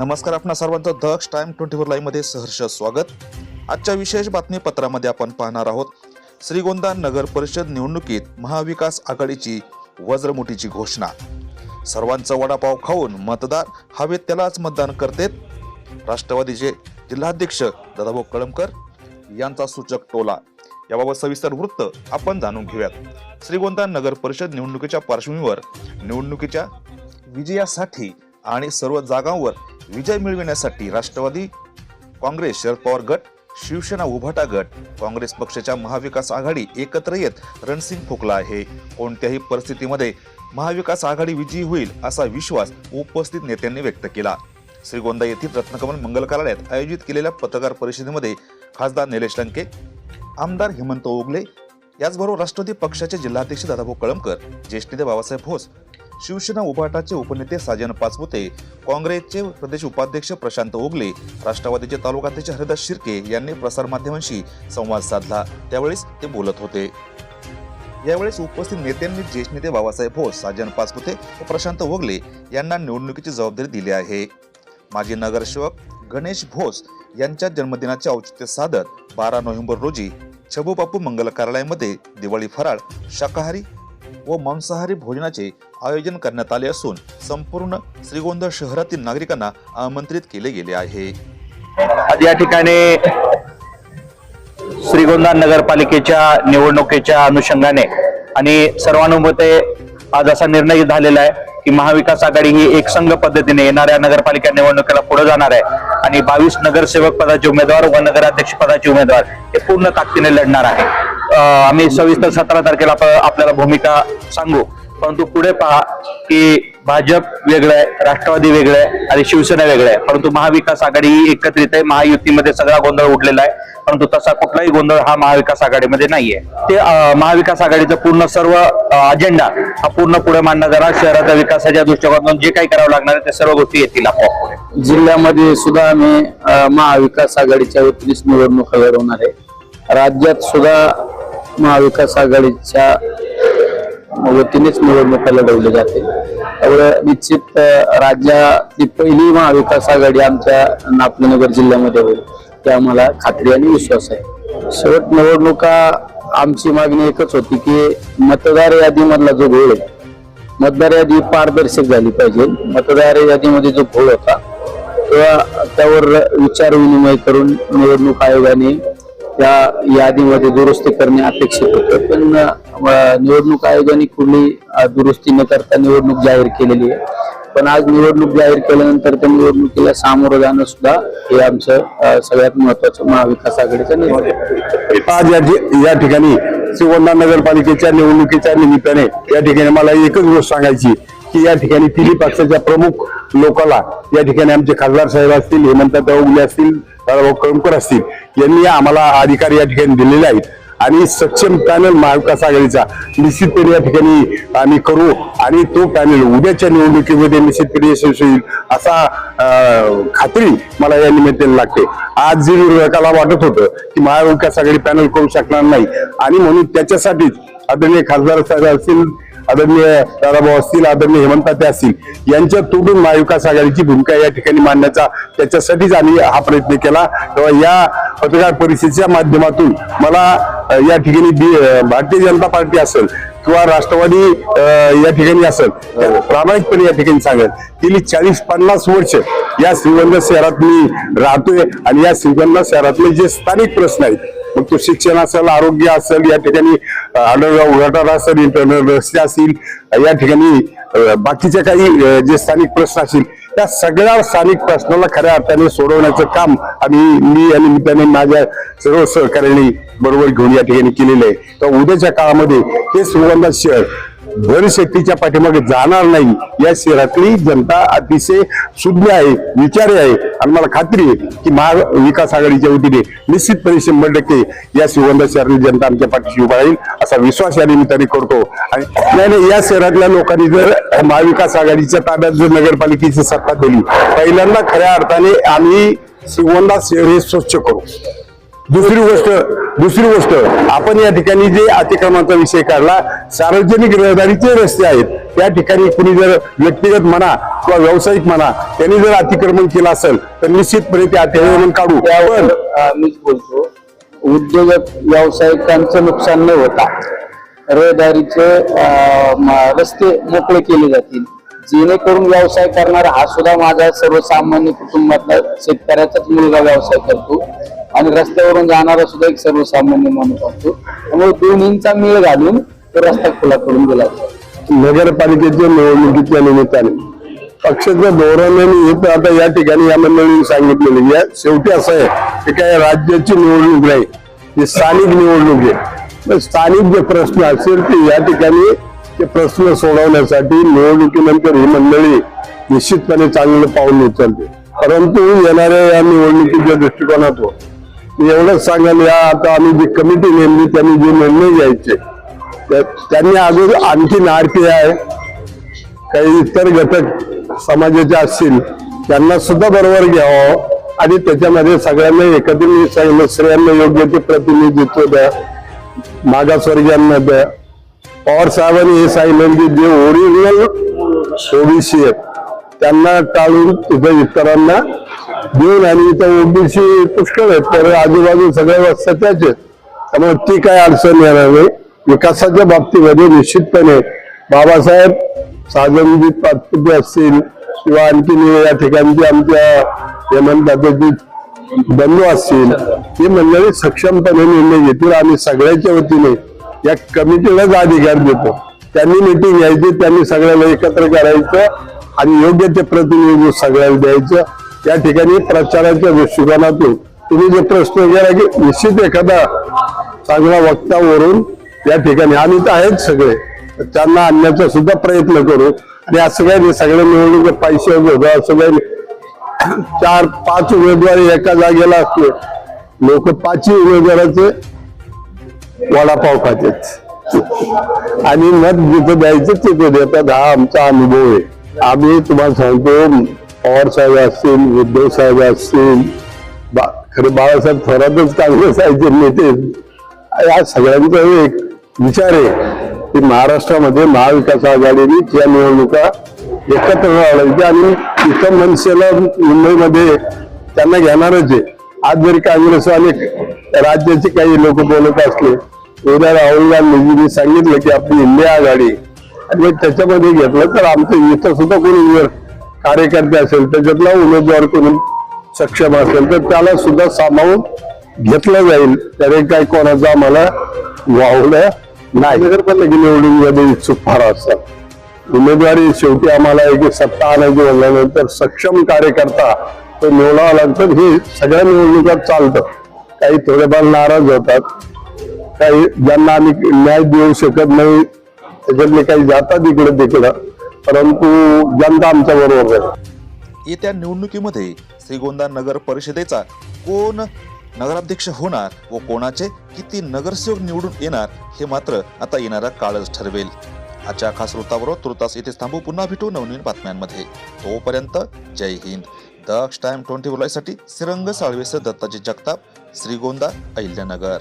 नमस्कार आपणा सर्वांचं दक्ष टाइम ट्वेंटी फोर लाईव्हमध्ये सहर्ष स्वागत. आजच्या विशेष बातमीपत्रामध्ये आपण पाहणार आहोत श्रीगोंदा नगर परिषद निवडणुकीत महाविकास आघाडीची वज्रमुठीची घोषणा. सर्वांचा वडापाव खाऊन मतदार हवेत त्यालाच मतदान करतेत. राष्ट्रवादीचे जिल्हाध्यक्ष दादाभाऊ कळमकर यांचा सूचक टोला. याबाबत सविस्तर वृत्त आपण जाणून घेऊयात. श्रीगोंदा नगर परिषद निवडणुकीच्या पार्श्वभूमीवर निवडणुकीच्या विजयासाठी आणि सर्व जागांवर विजय मिळविण्यासाठी राष्ट्रवादी काँग्रेस शरद पवार गट शिवसेना उभाटा गट काँग्रेस पक्षाच्या महाविकास आघाडी एकत्र येत रणसिंग फुकला आहे. कोणत्याही परिस्थितीमध्ये महाविकास आघाडी विजयी होईल असा विश्वास उपस्थित नेत्यांनी व्यक्त केला. श्रीगोंदा येथील रत्नकमल मंगल कार्यालयात आयोजित केलेल्या पत्रकार परिषदेमध्ये खासदार निलेश लंके आमदार हेमंत ओगले याचबरोबर राष्ट्रवादी पक्षाचे जिल्हाध्यक्ष दादाभाऊ कळमकर ज्येष्ठ नेते बाबासाहेब भोस शिवसेना उभाटाचे उपनेते साजन पाचपुते काँग्रेसचे प्रदेश उपाध्यक्ष प्रशांत ओगले राष्ट्रवादीचे तालुकाध्यक्ष हरिदास शिर्के यांनी प्रसारमाध्यमांशी संवाद साधला. त्यावेळेस ते बोलत होते. यावेळेस उपस्थित नेत्यांनी ज्येष्ठ नेते बाबासाहेब भोस साजन पाचपुते व प्रशांत ओगले यांना निवडणुकीची जबाबदारी दिली आहे. माजी नगरसेवक गणेश भोस यांच्या जन्मदिनाचे औचित्य साधत बारा नोव्हेंबर रोजी छबूबापू मंगल कार्यालयामध्ये दिवाळी फराळ शाकाहारी व मांसाहारी भोजनाचे आयोजन करण्यात आले असून संपूर्ण श्रीगोंदा शहरातील नागरिकांना आमंत्रित केले गेले आहे. आज या ठिकाणी श्रीगोंदा नगरपालिकेच्या निवडणुकीच्या अनुषंगाने आणि सर्वानुमते आज असा निर्णय झालेला आहे की महाविकास आघाडी ही एकसंघ पद्धतीने येणाऱ्या नगरपालिका निवडणुकीला पुढे जाणार आहे आणि बावीस नगरसेवक पदाचे उमेदवार व नगराध्यक्ष पदाचे उमेदवार हे पूर्ण ताकदीने लढणार आहे. आम्ही सविस्तर सतरा तारखेला आपल्याला भूमिका सांगू. परंतु पुढे पहा की भाजप वेगळं आहे राष्ट्रवादी वेगळं आहे आणि शिवसेना वेगळं आहे. परंतु महाविकास आघाडी ही एकत्रित आहे. महायुतीमध्ये सगळा गोंधळ उडलेला आहे. परंतु तसा कुठलाही गोंधळ हा महाविकास आघाडीमध्ये नाहीये. ते महाविकास आघाडीचा पूर्ण सर्व अजेंडा हा पूर्ण पुढे मांडला जाणार शहराच्या विकासाच्या दृष्टिकोनातून जे काही करावं लागणार आहे त्या सर्व गोष्टी येतील आपोआप पुढे. जिल्ह्यामध्ये सुद्धा आम्ही महाविकास आघाडीच्या वतीनेच निवडणूक लढवणार आहे. राज्यात सुद्धा महाविकास आघाडीच्या वतीनेच निवडणुका लढवली जाते. त्यामुळे निश्चित राज्याची राज्यातली पहिली महाविकास आघाडी आमच्या नागपूरनगर जिल्ह्यामध्ये होईल ते आम्हाला खात्री आणि विश्वास आहे. शेवट निवडणुका आमची मागणी एकच होती की मतदार यादीमधला जो घोळ आहे मतदार यादी पारदर्शक झाली पाहिजे. मतदार यादीमध्ये जो घोळ होता तेव्हा त्यावर विचार विनिमय करून निवडणूक आयोगाने त्या यादीमध्ये दुरुस्ती करणे अपेक्षित होतं. पण निवडणूक आयोगाने कुठली दुरुस्ती न करता निवडणूक जाहीर केलेली आहे. पण आज निवडणूक जाहीर केल्यानंतर त्या निवडणुकीला सामोरं जाणं सुद्धा हे आमचं सगळ्यात महत्वाचं महाविकास आघाडीचं निर्णय आज या या ठिकाणी सुवर्णा नगरपालिकेच्या निवडणुकीच्या निमित्ताने या ठिकाणी मला एकच गोष्ट सांगायची की या ठिकाणी तिन्ही पक्षाच्या प्रमुख लोकाला या ठिकाणी आमचे खासदार साहेब असतील हेमंत उगले असतील दादाभाऊ कळमकर असतील यांनी आम्हाला अधिकार या ठिकाणी दिलेले आहेत. आणि सक्षम पॅनल महाविकास आघाडीचा निश्चितपणे या ठिकाणी आम्ही करू आणि तो पॅनल उद्याच्या निवडणुकीमध्ये निश्चितपणे यशस्वी होईल असा खात्री मला या निमित्ताने लागते. आज जे विरोधकाला वाटत होतं की महाविकास आघाडी पॅनल करू शकणार नाही आणि म्हणून त्याच्यासाठीच आदरणीय खासदार साहेब असतील आदरणीय दादाभाऊ असतील आदरणीय हेमंताते असतील यांच्या तोडून महाविकास आघाडीची भूमिका या ठिकाणी मांडण्याचा त्याच्यासाठीच आम्ही हा प्रयत्न केला. तेव्हा या पत्रकार परिषदेच्या माध्यमातून मला या ठिकाणी बी- भारतीय जनता पार्टी असेल किंवा राष्ट्रवादी या ठिकाणी असेल प्रामाणिकपणे या ठिकाणी सांगेल. गेली चाळीस पन्नास वर्ष या श्रीगंध शहरात मी राहतोय आणि या श्रीगंध शहरातले जे स्थानिक प्रश्न आहेत मग तो शिक्षण असेल आरोग्य असेल या ठिकाणी अंडरग्राऊंड गटार असेल इंटरनल रस्ते असतील या ठिकाणी बाकीचे काही जे स्थानिक प्रश्न असतील त्या सगळ्या स्थानिक प्रश्नाला खऱ्या अर्थाने सोडवण्याचं काम आम्ही मी आणि निमित्ताने माझ्या सर्व सहकार्यांनी बरोबर घेऊन या ठिकाणी केलेलं आहे. तर उद्याच्या काळामध्ये हे सुगंधा शहर भर शेतीच्या पाठीमागे जाणार नाही. या शहरातली जनता अतिशय शुद्ध आहे विचारी आहे. आणि मला खात्री आहे की महाविकास आघाडीच्या वतीने निश्चितपणे शंभर टक्के या सुगंधा शहरातली जनता आमच्या पाठीशी उभा राहील असा विश्वास या निमित्ताने करतो. आणि नाही नाही या शहरातल्या लोकांनी जर महाविकास आघाडीच्या ताब्यात जर नगरपालिकेची सत्ता दिली पहिल्यांदा खऱ्या अर्थाने आम्ही श्रीगोंदा शहर हे स्वच्छ करू. दुसरी गोष्ट दुसरी गोष्ट आपण या ठिकाणी जे अतिक्रमणाचा विषय काढला सार्वजनिक रहदारीचे रस्ते आहेत. त्या ठिकाणी कुणी जर व्यक्तिगत म्हणा किंवा व्यावसायिक म्हणा त्यांनी जर अतिक्रमण केलं असेल तर निश्चितपणे ते अतिक्रमण काढू. अं, मीच बोलतो उद्योजक व्यावसायिकांचं नुकसान न होता रहदारीचे रस्ते मोकळे केले जातील. जेणेकरून व्यवसाय करणारा हा सुद्धा माझा सर्वसामान्य कुटुंबातला शेतकऱ्याचाच मुलगा व्यवसाय करतो. आणि रस्त्यावरून जाणारा सुद्धा एक सर्वसामान्य माणूस असतो. त्यामुळे दोन्हींचा मेळ घालून तो रस्ता खुला करून दिला जातो. नगरपालिकेच्या निवडणुकीच्या निमित्ताने. पक्षाच्या धोरणाने हे तर आता या ठिकाणी या मंडळींनी सांगितलेलं या शेवटी असं आहे की काय राज्याची निवडणूक नाही ही स्थानिक निवडणूक आहे. स्थानिक जे प्रश्न असेल ते या ठिकाणी ते प्रश्न सोडवण्यासाठी निवडणुकीनंतर ही मंडळी निश्चितपणे चांगलं पाऊल उचलते. परंतु येणाऱ्या या निवडणुकीच्या दृष्टिकोनातून एवढंच सांगाल या आता आम्ही जी कमिटी नेमली त्यांनी जे निर्णय घ्यायचे त्यांनी अजून आणखीन आर टी आहे काही इतर घटक समाजाचे असतील त्यांना सुद्धा बरोबर घ्यावं आणि त्याच्यामध्ये सगळ्यांना एकत्रित सांगितलं स्त्रियांना योग्य ते प्रतिनिधित्व द्या मागासवर्गीयांना द्या पवार साहेबांनी हे सांगितलं की जे ओरिजिनल ओबीसी आहेत त्यांना टाळून तिथं इतरांना देऊन आणि इथं ओबीसी पुष्कळ आहेत तर आजूबाजू सगळ्या वस्त्या त्याच आहेत. त्यामुळे ती काय अडचण येणार नाही. विकासाच्या बाबतीमध्ये निश्चितपणे बाबासाहेब साधनजी पाचपुते असतील किंवा आणखीन या ठिकाणची आमच्या हे बंधू असतील ही मंडळी सक्षमपणे निर्णय घेतील आणि सगळ्याच्या वतीने या कमिटीलाच अधिकार देतो त्यांनी मिटिंग घ्यायची त्यांनी सगळ्याला एकत्र करायचं आणि योग्य ते प्रतिनिधी सगळ्याला द्यायचं. या ठिकाणी प्रचाराच्या दृष्टिकोनातून तुम्ही जे प्रश्न वगैरे की निश्चित एखादा चांगला वक्ता वरून या ठिकाणी आम्ही तर आहेत सगळे त्यांना आणण्याचा सुद्धा प्रयत्न करू. आणि असं काही नाही सगळे निवडणूक पैसे होतं असं काही चार पाच उमेदवार एका जागेला असले लोक पाचही उमेदवाराचे वडापाव खातात. आणि मत जिथं द्यायचं तिथे देतात. हा आमचा अनुभव आहे. आम्ही तुम्हाला सांगतो पवार साहेब असतील उद्धव साहेब असतील बा- खरे बाळासाहेब थोरातच काँग्रेस आहे नेते. या सगळ्यांचा एक विचार आहे की महाराष्ट्रामध्ये महाविकास आघाडीने या निवडणुका एकत्र लावायच्या आणि इतर मनसेला मुंबईमध्ये त्यांना घेणारच आहे. आज जरी काँग्रेसवाले राज्याचे काही लोक बोलत असले उद्या राहुल गांधीजींनी सांगितलं की आपली इंडिया आघाडी. आणि मग त्याच्यामध्ये घेतलं तर आमचं इथं सुद्धा कोणी जर कार्यकर्ते असेल त्याच्यातला उमेदवार कोणी सक्षम असेल तर त्याला सुद्धा सामावून घेतलं जाईल. त्याने काय कोणाचं आम्हाला वावलं नाही. नगरपालिका निवडणुकीमध्ये इच्छुक फार असतात. उमेदवारी शेवटी आम्हाला एक सत्ता आणायची म्हणल्यानंतर सक्षम कार्यकर्ता तो निवडावा लागतो. हे सगळ्या निवडणुकात चालतं. काही थोडेफार नाराज होतात. काही ज्यांना आम्ही न्याय देऊ शकत नाही त्याच्यातले काही जातात इकडे तिकडं. परंतु जनता आमच्या बरोबर आहे येत्या निवडणुकीमध्ये श्रीगोंदा नगर परिषदेचा कोण नगराध्यक्ष होणार व कोणाचे किती नगरसेवक निवडून येणार हे मात्र आता येणारा काळच ठरवेल. आजच्या खास वृत्ताबरोबर तुर्तास येथे थांबू. पुन्हा भेटू नवनवीन बातम्यांमध्ये. तोपर्यंत जय हिंद. दक्ष टाइम ट्वेंटी साठी सिरंग साळवेसह दत्ताजी जगताप श्रीगोंदा अहिल्यानगर.